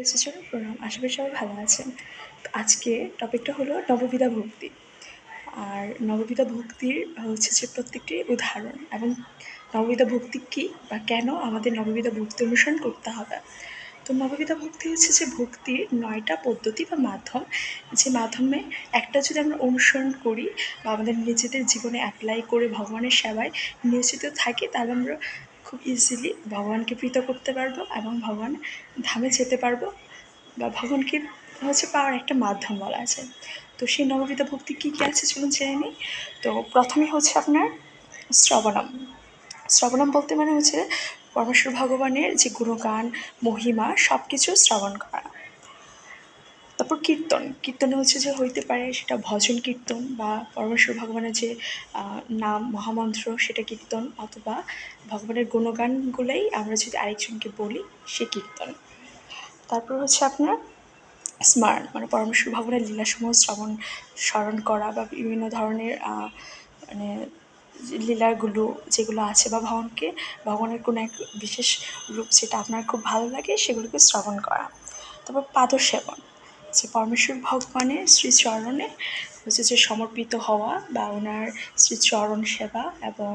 লেসের প্রণাম। আশা করি সবাই ভালো আছেন। আজকে টপিকটা হলো নববিধা ভক্তি। আর নববিধা ভক্তির হচ্ছে যে প্রত্যেকটি উদাহরণ। এবং নববিধা ভক্তি কী বা কেন আমাদের নববিধা ভক্তি অনুসরণ করতে হবে? তো নববিধা ভক্তি হচ্ছে যে ভক্তির নয়টা পদ্ধতি বা মাধ্যম। যে মাধ্যমে একটা যদি আমরা অনুসরণ করি বা আমাদের নিজেদের জীবনে অ্যাপ্লাই করে ভগবানের সেবায় নিয়োজিত থাকি, তাহলে আমরা খুব ইজিলি ভগবানকে প্রীত করতে পারব এবং ভগবান ধামে যেতে পারব বা ভগবানকে হচ্ছে পাওয়ার একটা মাধ্যম বলা আছে তো সেই নবপিতা ভক্তি কী কী আছে চলুন জেনে নিই। তো প্রথমে হচ্ছে আপনার শ্রবণম। শ্রবণম বলতে মানে হচ্ছে পরমেশ্বর ভগবানের যে গুণগান, মহিমা সব কিছু শ্রবণ করা। তারপর কীর্তন। কীর্তনে হচ্ছে যে হইতে পারে সেটা ভজন কীর্তন বা পরমেশ্বর ভগবানের যে নাম, মহামন্ত্র সেটা কীর্তন অথবা ভগবানের গুণগানগুলোই আমরা যদি আরেকজনকে বলি, সে কীর্তন। তারপর হচ্ছে আপনার স্মারণ মানে পরমেশ্বর ভগবানের লীলাসমূহ শ্রবণ, স্মরণ করা বা বিভিন্ন ধরনের মানে লীলাগুলো যেগুলো আছে বা ভগবানকে, ভগবানের কোনো এক বিশেষ রূপ যেটা আপনার খুব ভালো লাগে সেগুলোকে শ্রবণ করা। তারপর পাদ সেবন যে পরমেশ্বর ভগবানের শ্রীচরণে হচ্ছে যে সমর্পিত হওয়া বা ওনার শ্রীচরণ সেবা এবং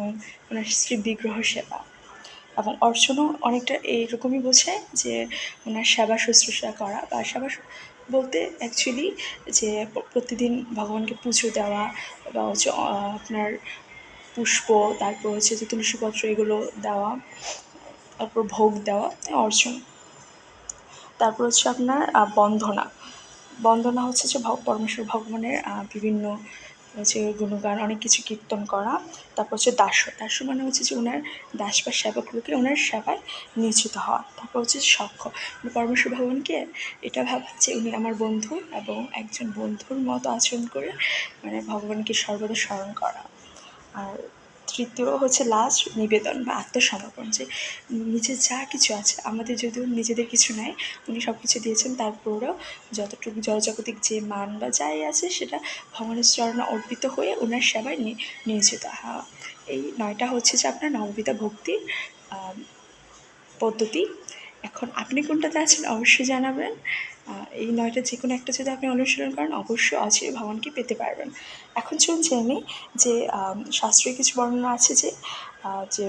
ওনার শ্রী বিগ্রহ সেবা। এবং অর্চনও অনেকটা এইরকমই বোঝায় যে ওনার সেবা শুশ্রূষা করা বা সেবা বলতে অ্যাকচুয়ালি যে প্রতিদিন ভগবানকে পুজো দেওয়া বা হচ্ছে আপনার পুষ্প, তারপর হচ্ছে যে তুলসীপত্র এগুলো দেওয়া, তারপর ভোগ দেওয়া অর্চন তারপর হচ্ছে আপনার বন্দনা। বন্দনা হচ্ছে যে পরমেশ্বর ভগবানের বিভিন্ন হচ্ছে গুণগান, অনেক কিছু কীর্তন করা। তারপর হচ্ছে দাস দাস মানে হচ্ছে যে ওনার দাস বা সেবকগুলোকে ওনার সেবায় নিয়োজিত হওয়া। তারপর হচ্ছে সক্ষ। মানে পরমেশ্বর ভগবানকে এটা ভাবা যে উনি আমার বন্ধু এবং একজন বন্ধুর মতো আচরণ করে মানে ভগবানকে সর্বদা স্মরণ করা। আর তৃতীয় হচ্ছে লাস্ট নিবেদন বা আত্মসমর্পণ যে নিজের যা কিছু আছে, আমাদের যদিও নিজেদের কিছু নাই, উনি সব কিছু দিয়েছেন, তারপরেও যতটুকু জয়জাগতিক যে মান বা যাই আছে, সেটা ভগবানের চরণে অর্পিত হয়ে ওনার সেবায় নিয়োজিত। হওয়া এই নয়টা হচ্ছে যে আপনার নববিধা ভক্তির পদ্ধতি। এখন আপনি কোনটাতে আছেন অবশ্যই জানাবেন। এই নয়টা যে কোনো একটা যদি আপনি অনুসরণ করেন, অবশ্যই অচিরে ভগবানকে পেতে পারবেন। এখন চলুন জেনে যে শাস্ত্রীয় কিছু বর্ণনা আছে যে যে,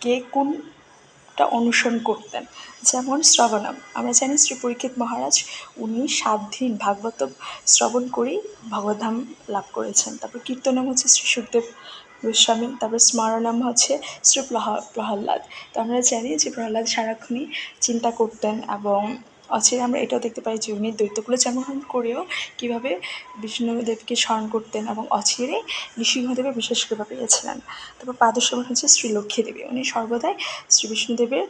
কে কোনটা অনুসরণ করতেন। যেমন শ্রবণম। আমরা জানি শ্রী পরীক্ষিত মহারাজ, উনি সাত দিন ভাগবত শ্রবণ করেই ভগবধাম লাভ করেছেন। তারপর কীর্তনম হচ্ছে শ্রী সুখদেব গোস্বামী, তারপর স্মরণম হচ্ছে শ্রী প্রহ্লাদ। তো আমরা জানি যে, প্রহ্লাদ সারাক্ষণই চিন্তা করতেন এবং অচিরে আমরা এটাও দেখতে পাই যে উনি দৈত্যকুলে জন্মগ্রহণ করেও কীভাবে বিষ্ণুদেবকে স্মরণ করতেন এবং অচিরে নৃসিংহদেবের বিশেষ কৃপা পেয়েছিলেন। তারপর পাদসেবন হচ্ছে শ্রী লক্ষ্মী দেবী। উনি সর্বদাই শ্রী বিষ্ণুদেবের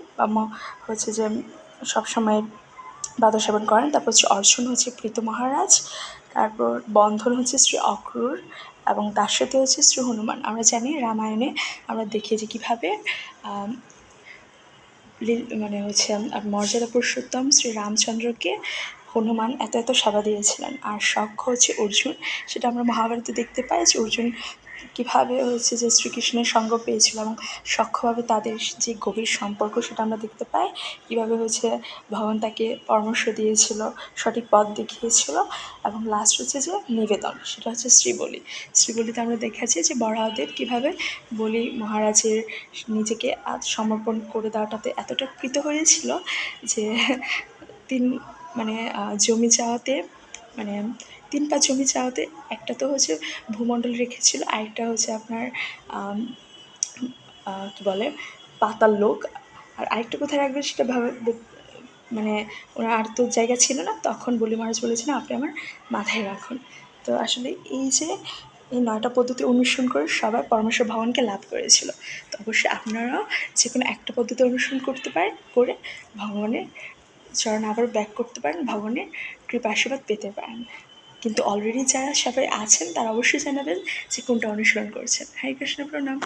হচ্ছে যে সবসময় সেবন করেন। তারপর হচ্ছে অর্জুন হচ্ছে প্রীত মহারাজ। তারপর বন্ধন হচ্ছে শ্রী অক্রুর এবং তার সাথে হচ্ছে শ্রী হনুমান। আমরা জানি রামায়ণে আমরা দেখি যে কীভাবে মানে হচ্ছে মর্যাদা পুরুষোত্তম শ্রী রামচন্দ্রকে হনুমান এত এত সভা দিয়েছিলেন। আর সখ্য হচ্ছে অর্জুন। সেটা আমরা মহাভারতে দেখতে পাই যে অর্জুন কীভাবে হচ্ছে যে শ্রীকৃষ্ণের সঙ্গ পেয়েছিল এবং সক্ষভাবে তাদের যে গভীর সম্পর্ক সেটা আমরা দেখতে পাই, কীভাবে হচ্ছে ভগবান তাকে পরামর্শ দিয়েছিল, সঠিক পথ দেখিয়েছিল এবং লাস্ট হচ্ছে যে নিবেদন, সেটা হচ্ছে শ্রীবলি। শ্রীবলিতে আমরা দেখেছি যে বড়াদের কীভাবে বলি মহারাজের নিজেকে আজ সমর্পণ করে দেওয়াটাতে এতটা কৃত হয়েছিল যে তিন মানে জমি চাওয়াতে মানে তিন পা জমি চাওয়াতে একটা তো হচ্ছে ভূমণ্ডল রেখেছিল, আরেকটা হচ্ছে আপনার কী বলে, পাতাল লোক। আর আরেকটা কোথায় রাখবেন, সেটা ভাবে মানে ওনার আর তো জায়গা ছিল না, তখন বলি মহারাজ বলেছিলেন আপনি আমার মাথায় রাখুন। তো আসলে এই যে, এই নয়টা পদ্ধতি অনুসরণ করে সবাই পরমেশ্বর ভগবানকে লাভ করেছিল। তো অবশ্যই আপনারাও যে কোনো একটা পদ্ধতি অনুসরণ করতে পারেন করে ভগবানের চরণ আবার ব্যাক করতে পারেন, ভগবানের কৃপা আশীর্বাদ পেতে পারেন। কিন্তু অলরেডি যারা সবাই আছেন, তারা অবশ্যই জানাবেন যে কোনটা অনুসরণ করছেন। হরে কৃষ্ণ, প্রণাম।